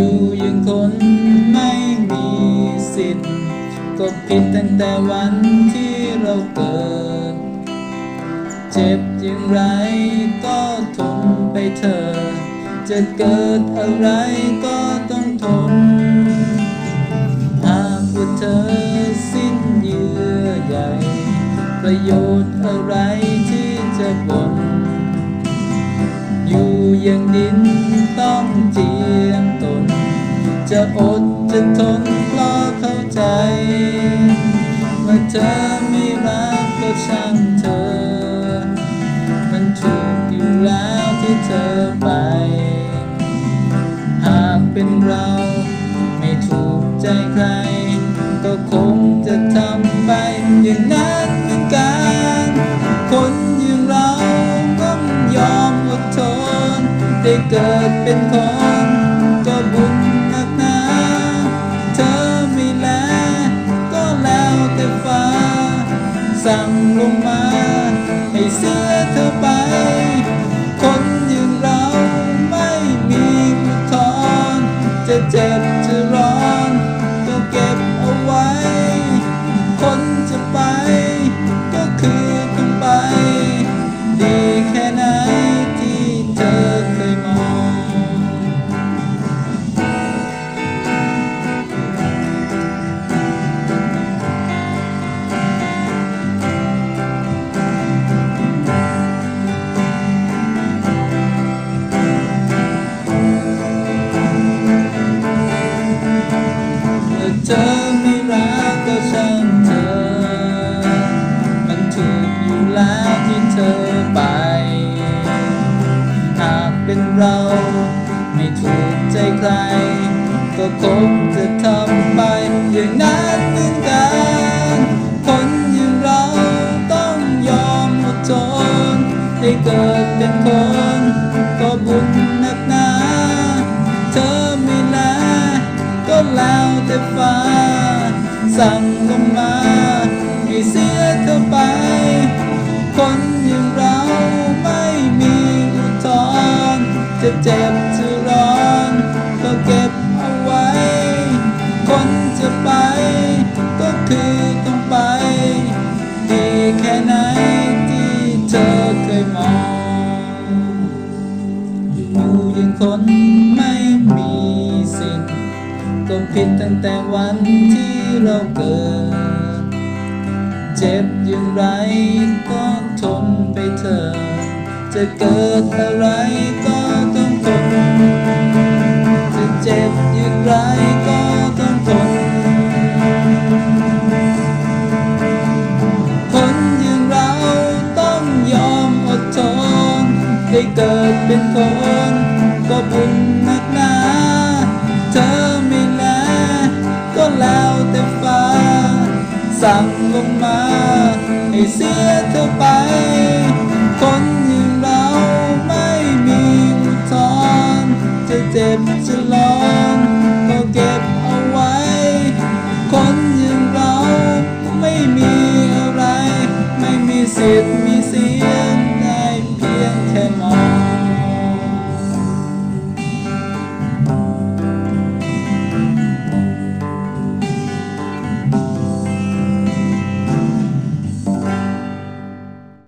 อยู่ยังคนไม่มีสิทธิ์ ก็ผิดตั้งแต่วันที่เราเกิด เจ็บอย่างไรก็ทนไปเถอะจะเกิดอะไรก็ต้องทน หากว่าเธอสิ้นเยื่อใหญ่ ประโยชน์อะไรที่จะบ่นอยู่อย่างดินต้องจริง จะอดจะทนเพราะเข้าใจเมื่อเธอไม่รักก็ช่างเธอ มันถูกอยู่แล้วที่เธอไป หากเป็นเราไม่ถูกใจใคร ก็คงจะทำไปอย่างนั้นเหมือนกัน คนอย่างเราก็ยอมอดทนได้เกิดเป็นคน สั่งลงมา ให้เสียเธอไป คนอย่างเราไม่มีอุทอนจะเจ็บ เรา ไม่ถูกใจใคร ก็คงจะทำไปอย่างนั้นเหมือนกันคนอย่างเราต้องยอมอดทนให้เกิดเป็นคนก็บุญนักหนาเธอไม่แลก็แล้วแต่ฟ้า สั่งลงมาให้เสียเธอไป กผิดตั้งแต่วันที่เราเกิด เจ็บอย่างไรก็ทนไปเถอะจะเกิดอะไรก็ต้องทน จะเจ็บอย่างไรก็ต้องทน คนอย่างเราต้องยอมอดทน ได้เกิดเป็นคนก็บุญ สั่งลงมา ให้เสียเธอไป